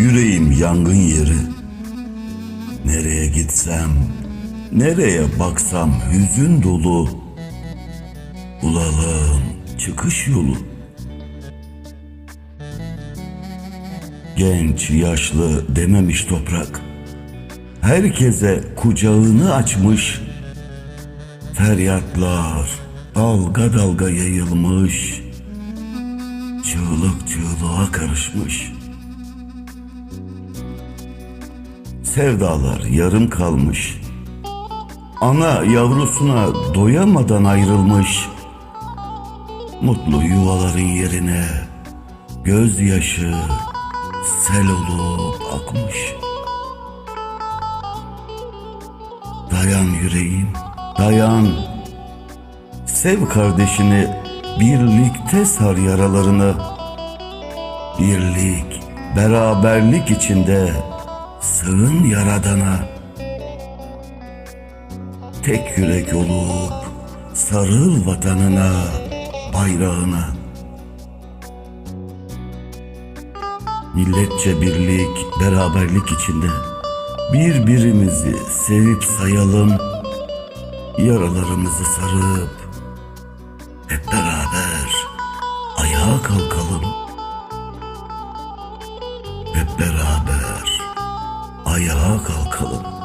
Yüreğim yangın yeri. Nereye gitsem, nereye baksam hüzün dolu. Bulalım çıkış yolu. Genç, yaşlı dememiş toprak. Herkese kucağını açmış. Feryatlar dalga dalga yayılmış. Çığlık çığlığa karışmış. Sevdalar yarım kalmış. Ana yavrusuna doyamadan ayrılmış. Mutlu yuvaların yerine gözyaşı sel olup akmış. Dayan yüreğim, dayan. Sev kardeşini, birlikte sar yaralarını. Birlik, beraberlik içinde sığın yaradana. Tek yürek olup sarıl vatanına, bayrağına. Milletçe birlik, beraberlik içinde birbirimizi sevip sayalım. Yaralarımızı sarıp hep beraber ayağa kalkalım. Ayağa kalkalım.